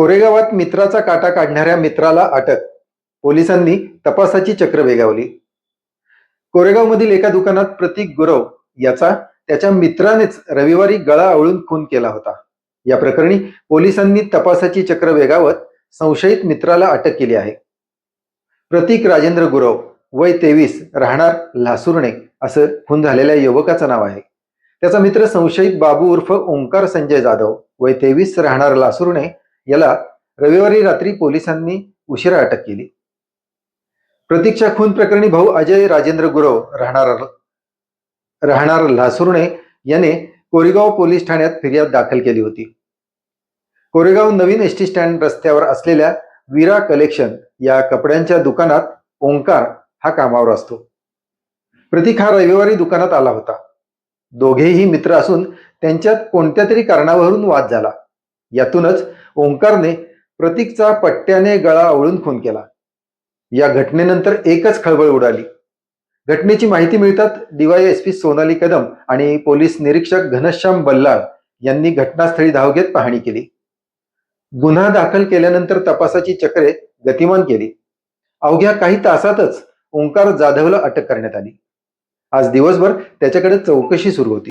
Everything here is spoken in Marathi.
कोरेगावात मित्राचा काटा काढणाऱ्या मित्राला अटक. पोलिसांनी तपासाची चक्र वेगावली. कोरेगावमधील एका दुकानात प्रतीक गुरव याचा त्याच्या मित्रानेच रविवारी गळा आवळून खून केला होता. या प्रकरणी पोलिसांनी तपासाची चक्र वेगावत संशयित मित्राला अटक केली आहे. प्रतीक राजेंद्र गुरव वय तेवीस राहणार लासुर्णे असं खून झालेल्या युवकाचं नाव आहे. त्याचा मित्र संशयित बाबू उर्फ ओंकार संजय जाधव वय तेवीस राहणार लासुर्णे याला रविवारी रात्री पोलिसांनी उशिरा अटक केली. प्रतीक्षा खून प्रकरणी भाऊ अजय राजेंद्र गुरव राहणार राहणार लासुर्णे याने कोरेगाव पोलीस ठाण्यात फिर्याद दाखल केली होती. कोरेगाव नवीन एस टी स्टँड रस्त्यावर असलेल्या विरा कलेक्शन या कपड्यांच्या दुकानात ओंकार हा कामावर असतो. प्रतीक हा रविवारी दुकानात आला होता. दोघेही मित्र असून त्यांच्यात कोणत्या तरी कारणावरून वाद झाला. यातूनच ओंकारने प्रतीकचा पट्ट्याने गळा आवळून खून केला. या घटनेनंतर एकच खळबळ उडाली. घटनेची माहिती मिळतात डीवायएसपी सोनाली कदम आणि पोलीस निरीक्षक घनश्याम बल्लाळ यांनी घटनास्थळी धाव घेत पाहणी केली. गुन्हा दाखल केल्यानंतर तपासाची चक्रे गतिमान केली. अवघ्या काही तासातच ओंकार जाधवला अटक करण्यात आली. आज दिवसभर त्याच्याकडे चौकशी सुरू होती.